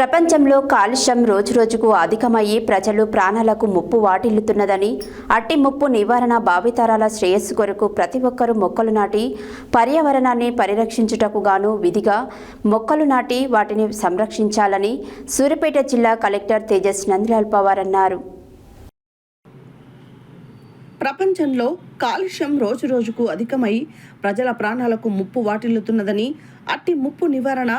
ప్రపంచంలో కాలుష్యం రోజురోజుకు అధికమయ్యి ప్రజలు ప్రాణాలకు ముప్పు వాటిల్లుతున్నదని అట్టి ముప్పు నివారణ భావితరాల శ్రేయస్సు కొరకు ప్రతి ఒక్కరూ మొక్కలు నాటి పర్యావరణాన్ని పరిరక్షించుటకు గాను విధిగా మొక్కలు నాటి వాటిని సంరక్షించాలని సూర్యాపేట జిల్లా కలెక్టర్ తేజస్ నందిలాల్ పవార్ అన్నారు. ప్రపంచంలో కాలుష్యం రోజురోజుకు అధికమై ప్రజల ప్రాణాలకు ముప్పు వాటిల్లుతున్నదని అట్టి ముప్పు నివారణ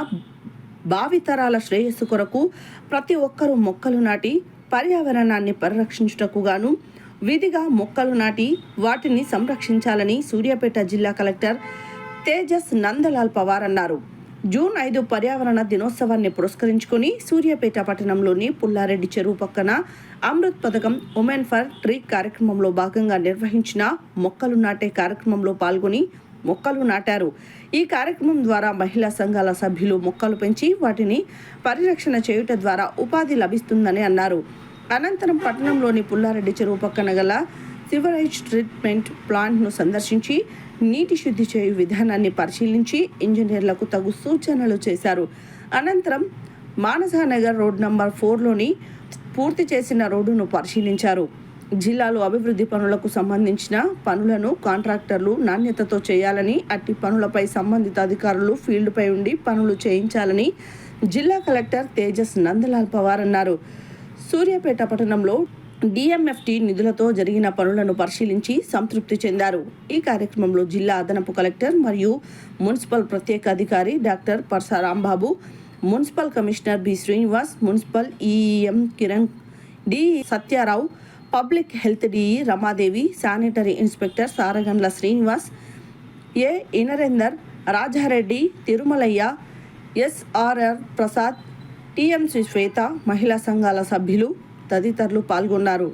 భావితరాల శ్రేయస్సు కొరకు ప్రతి ఒక్కరూ మొక్కలు నాటి పర్యావరణాన్ని పరిరక్షించుటకు గాను విధిగా మొక్కలు నాటి వాటిని సంరక్షించాలని సూర్యాపేట జిల్లా కలెక్టర్ తేజస్ నందలాల్ పవార్ అన్నారు. జూన్ ఐదు పర్యావరణ దినోత్సవాన్ని పురస్కరించుకొని సూర్యాపేట పట్టణంలోని పుల్లారెడ్డి చెరువు పక్కన అమృత్ పథకం ఉమెన్ ఫర్ ట్రీ కార్యక్రమంలో భాగంగా నిర్వహించిన మొక్కలు నాటే కార్యక్రమంలో పాల్గొని మొక్కలు నాటారు. ఈ కార్యక్రమం ద్వారా మహిళా సంఘాల సభ్యులు మొక్కలు పెంచి వాటిని పరిరక్షణ చేయుట ద్వారా ఉపాధి లభిస్తుందని అన్నారు. అనంతరం పట్టణంలోని పుల్లారెడ్డి చెరువు పక్కన గల సివరేజ్ ట్రీట్మెంట్ ప్లాంట్ను సందర్శించి నీటి శుద్ధి చేయు విధానాన్ని పరిశీలించి ఇంజనీర్లకు తగు సూచనలు చేశారు. అనంతరం మానసానగర్ రోడ్ నంబర్ ఫోర్లోని పూర్తి చేసిన రోడ్డును పరిశీలించారు. జిల్లాలో అభివృద్ధి పనులకు సంబంధించిన పనులను కాంట్రాక్టర్లు నాణ్యతతో చేయాలని అట్టి పనులపై సంబంధిత అధికారులు ఫీల్డ్పై ఉండి పనులు చేయించాలని జిల్లా కలెక్టర్ తేజస్ నందలాల్ పవార్ అన్నారు. సూర్యాపేట పట్టణంలో డిఎంఎఫ్టి నిధులతో జరిగిన పనులను పరిశీలించి సంతృప్తి చెందారు. ఈ కార్యక్రమంలో జిల్లా అదనపు కలెక్టర్ మరియు మున్సిపల్ ప్రత్యేక అధికారి doctor Parsarambabu municipal commissioner B Srinivas municipal EM Kiran D Satyarao public health DE Ramadevi sanitary inspector Saragandla Srinivas A ఇనరేందర్ Rajareddy Tirumalaiah SRR Prasad TMC శ్వేత మహిళా సంఘాల సభ్యులు తదితరులు పాల్గొన్నారు.